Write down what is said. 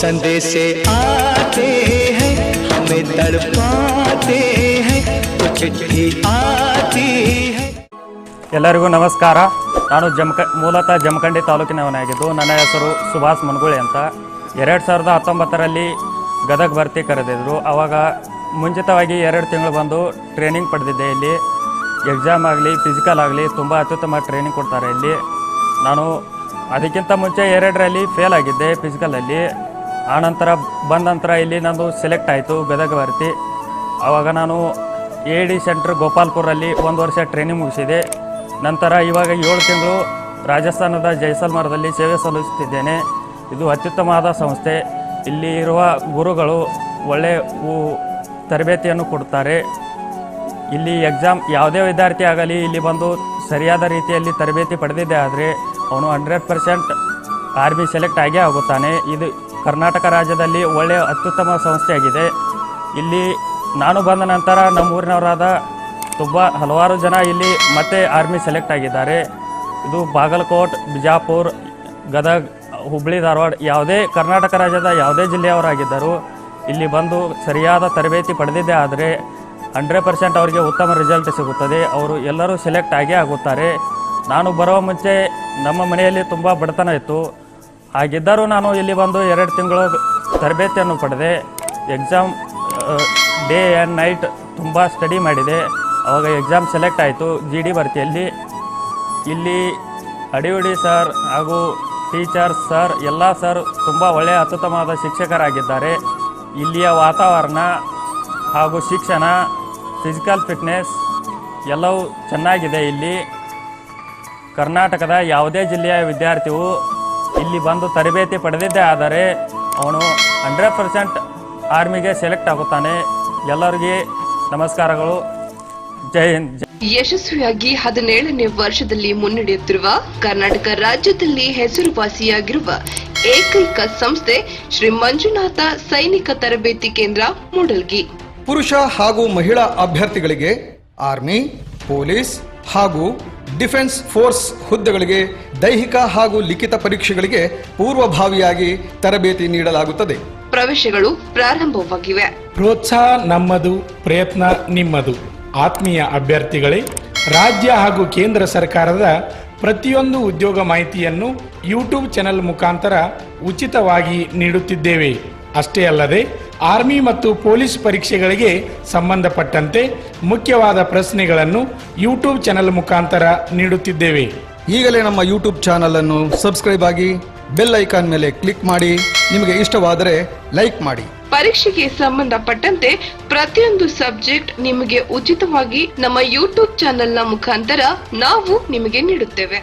संदेश आते हैं हमें तड़पाते हैं तो चिट्ठी आती है ಎಲ್ಲರಿಗೂ ನಮಸ್ಕಾರ ನಾನು ಜಮಕ ಮೂಲತಃ ಜಮಖಂಡಿ ತಾಲೂಕಿನವನಾಗಿದ್ದು ನನ್ನ ಹೆಸರು ಸುಭಾಷ್ ಮನ್ಗುಳಿ ಅಂತ ಎರಡು ಸಾವಿರದ ಹತ್ತೊಂಬತ್ತರಲ್ಲಿ ಗದಗ ಭರ್ತಿ ಕರೆದಿದ್ರು ಆವಾಗ ಮುಂಚಿತವಾಗಿ ಎರಡು ತಿಂಗಳು ಬಂದು ಟ್ರೈನಿಂಗ್ ಪಡೆದಿದ್ದೆ ಇಲ್ಲಿ ಎಕ್ಸಾಮ್ ಆಗಲಿ ಫಿಸಿಕಲ್ ಆಗಲಿ ತುಂಬ ಅತ್ಯುತ್ತಮ ಟ್ರೈನಿಂಗ್ ಕೊಡ್ತಾರೆ ಇಲ್ಲಿ ನಾನು ಅದಕ್ಕಿಂತ ಮುಂಚೆ ಎರಡರಲ್ಲಿ ಫೇಲ್ ಆಗಿದ್ದೆ ಫಿಸಿಕಲಲ್ಲಿ ಆನಂತರ ಬಂದ ನಂತರ ಇಲ್ಲಿ ನಂದು ಸೆಲೆಕ್ಟ್ ಆಯಿತು ಗದಗ ಭರ್ತಿ ಆವಾಗ ನಾನು ಎ ಡಿ ಸೆಂಟ್ರ್ ಗೋಪಾಲ್ಪುರಲ್ಲಿ ಒಂದು ವರ್ಷ ಟ್ರೈನಿಂಗ್ ಮುಗಿಸಿದೆ. ನಂತರ ಇವಾಗ ಏಳು ತಿಂಗಳು ರಾಜಸ್ಥಾನದ ಜೈಸಲ್ಮರದಲ್ಲಿ ಸೇವೆ ಸಲ್ಲಿಸುತ್ತಿದ್ದೇನೆ. ಇದು ಅತ್ಯುತ್ತಮವಾದ ಸಂಸ್ಥೆ. ಇಲ್ಲಿ ಇರುವ ಗುರುಗಳು ಒಳ್ಳೆಯ ಉ- ತರಬೇತಿಯನ್ನು ಕೊಡುತ್ತಾರೆ. ಇಲ್ಲಿ ಎಕ್ಸಾಮ್ ಯಾವುದೇ ವಿದ್ಯಾರ್ಥಿ ಆಗಲಿ ಇಲ್ಲಿ ಬಂದು ಸರಿಯಾದ ರೀತಿಯಲ್ಲಿ ತರಬೇತಿ ಪಡೆದಿದ್ದೆ ಆದರೆ ಅವನು ಹಂಡ್ರೆಡ್ ಪರ್ಸೆಂಟ್ ಆರ್ಮಿ ಸೆಲೆಕ್ಟ್ ಆಗೇ ಆಗುತ್ತಾನೆ. ಇದು ಕರ್ನಾಟಕ ರಾಜ್ಯದಲ್ಲಿ ಒಳ್ಳೆಯ ಅತ್ಯುತ್ತಮ ಸಂಸ್ಥೆಯಾಗಿದೆ. ಇಲ್ಲಿ ನಾನು ಬಂದ ನಂತರ ನಮ್ಮೂರಿನವರಾದ ತುಂಬ ಹಲವಾರು ಜನ ಇಲ್ಲಿ ಮತ್ತೆ ಆರ್ಮಿ ಸೆಲೆಕ್ಟ್ ಆಗಿದ್ದಾರೆ. ಇದು ಬಾಗಲಕೋಟ್, ಬಿಜಾಪುರ್, ಗದಗ್ ಹುಬ್ಬಳ್ಳಿ ಧಾರವಾಡ ಯಾವುದೇ ಕರ್ನಾಟಕ ರಾಜ್ಯದ ಯಾವುದೇ ಜಿಲ್ಲೆಯವರಾಗಿದ್ದರು ಇಲ್ಲಿ ಬಂದು ಸರಿಯಾದ ತರಬೇತಿ ಪಡೆದಿದ್ದೇ ಆದರೆ ಹಂಡ್ರೆಡ್ ಪರ್ಸೆಂಟ್ ಅವರಿಗೆ ಉತ್ತಮ ರಿಸಲ್ಟ್ ಸಿಗುತ್ತದೆ. ಅವರು ಎಲ್ಲರೂ ಸೆಲೆಕ್ಟ್ ಆಗೇ ಆಗುತ್ತಾರೆ. ನಾನು ಬರುವ ಮುಂಚೆ ನಮ್ಮ ಮನೆಯಲ್ಲಿ ತುಂಬ ಬಡತನ ಇತ್ತು. ಹಾಗಿದ್ದರೂ ನಾನು ಇಲ್ಲಿ ಬಂದು ಎರಡು ತಿಂಗಳು ತರಬೇತಿಯನ್ನು ಪಡೆದೆ. ಎಕ್ಸಾಮ್ ಡೇ ಆ್ಯಂಡ್ ನೈಟ್ ತುಂಬ ಸ್ಟಡಿ ಮಾಡಿದೆ. ಅವಾಗ ಎಕ್ಸಾಮ್ ಸೆಲೆಕ್ಟ್ ಆಯಿತು ಜಿ ಡಿ ಭರ್ತಿಯಲ್ಲಿ. ಇಲ್ಲಿ ಅಡಿಯುಡಿ ಸರ್ ಹಾಗೂ ಟೀಚರ್ಸ್ ಸರ್ ಎಲ್ಲ ಸರ್ ತುಂಬ ಒಳ್ಳೆಯ ಅತ್ಯುತ್ತಮವಾದ ಶಿಕ್ಷಕರಾಗಿದ್ದಾರೆ. ಇಲ್ಲಿಯ ವಾತಾವರಣ ಹಾಗೂ ಶಿಕ್ಷಣ ಫಿಸಿಕಲ್ ಫಿಟ್ನೆಸ್ ಎಲ್ಲವೂ ಚೆನ್ನಾಗಿದೆ ಇಲ್ಲಿ. ಕರ್ನಾಟಕದ ಯಾವುದೇ ಜಿಲ್ಲೆಯ ವಿದ್ಯಾರ್ಥಿಯು ಇಲ್ಲಿ ಬಂದು ತರಬೇತಿ ಪಡೆದಿದ್ದೇ ಆದರೆ ಅವನು ಹಂಡ್ರೆಡ್ ಪರ್ಸೆಂಟ್ ಆರ್ಮಿಗೆ ಸೆಲೆಕ್ಟ್ ಆಗುತ್ತಾನೆ. ಎಲ್ಲರಿಗೆ ನಮಸ್ಕಾರಗಳು. ಜೈ ಹಿಂದ್ ಯಶಸ್ವಿಯಾಗಿ ಹದಿನೇಳನೇ ವರ್ಷದಲ್ಲಿ ಮುನ್ನಡೆಯುತ್ತಿರುವ ಕರ್ನಾಟಕ ರಾಜ್ಯದಲ್ಲಿ ಹೆಸರುವಾಸಿಯಾಗಿರುವ ಏಕೈಕ ಸಂಸ್ಥೆ ಶ್ರೀ ಮಂಜುನಾಥ ಸೈನಿಕ ತರಬೇತಿ ಕೇಂದ್ರ ಮೂಡಲ್ಗಿ. ಪುರುಷ ಹಾಗೂ ಮಹಿಳಾ ಅಭ್ಯರ್ಥಿಗಳಿಗೆ ಆರ್ಮಿ ಪೊಲೀಸ್ ಹಾಗೂ ಡಿಫೆನ್ಸ್ ಫೋರ್ಸ್ ಹುದ್ದೆಗಳಿಗೆ ದೈಹಿಕ ಹಾಗೂ ಲಿಖಿತ ಪರೀಕ್ಷೆಗಳಿಗೆ ಪೂರ್ವಭಾವಿಯಾಗಿ ತರಬೇತಿ ನೀಡಲಾಗುತ್ತದೆ. ಪ್ರವೇಶಗಳು ಪ್ರಾರಂಭವಾಗಿವೆ. ಪ್ರೋತ್ಸಾಹ ನಮ್ಮದು ಪ್ರಯತ್ನ ನಿಮ್ಮದು. ಆತ್ಮೀಯ ಅಭ್ಯರ್ಥಿಗಳೇ ರಾಜ್ಯ ಹಾಗೂ ಕೇಂದ್ರ ಸರ್ಕಾರದ ಪ್ರತಿಯೊಂದು ಉದ್ಯೋಗ ಮಾಹಿತಿಯನ್ನು ಯೂಟ್ಯೂಬ್ ಚಾನೆಲ್ ಮುಖಾಂತರ ಉಚಿತವಾಗಿ ನೀಡುತ್ತಿದ್ದೇವೆ. ಅಷ್ಟೇ ಅಲ್ಲದೆ ಆರ್ಮಿ ಮತ್ತು ಪೊಲೀಸ್ ಪರೀಕ್ಷೆಗಳಿಗೆ ಸಂಬಂಧಪಟ್ಟಂತೆ ಮುಖ್ಯವಾದ ಪ್ರಶ್ನೆಗಳನ್ನು ಯೂಟ್ಯೂಬ್ ಚಾನೆಲ್ ಮುಖಾಂತರ ನೀಡುತ್ತಿದ್ದೇವೆ. ಈಗಲೇ ನಮ್ಮ ಯೂಟ್ಯೂಬ್ ಚಾನಲ್ ಅನ್ನು ಸಬ್ಸ್ಕ್ರೈಬ್ ಆಗಿ ಬೆಲ್ ಐಕಾನ್ ಮೇಲೆ ಕ್ಲಿಕ್ ಮಾಡಿ ನಿಮಗೆ ಇಷ್ಟವಾದರೆ ಲೈಕ್ ಮಾಡಿ. ಪರೀಕ್ಷೆಗೆ ಸಂಬಂಧಪಟ್ಟಂತೆ ಪ್ರತಿಯೊಂದು ಸಬ್ಜೆಕ್ಟ್ ನಿಮಗೆ ಉಚಿತವಾಗಿ ನಮ್ಮ ಯೂಟ್ಯೂಬ್ ಚಾನೆಲ್ನ ಮುಖಾಂತರ ನಾವು ನಿಮಗೆ ನೀಡುತ್ತೇವೆ.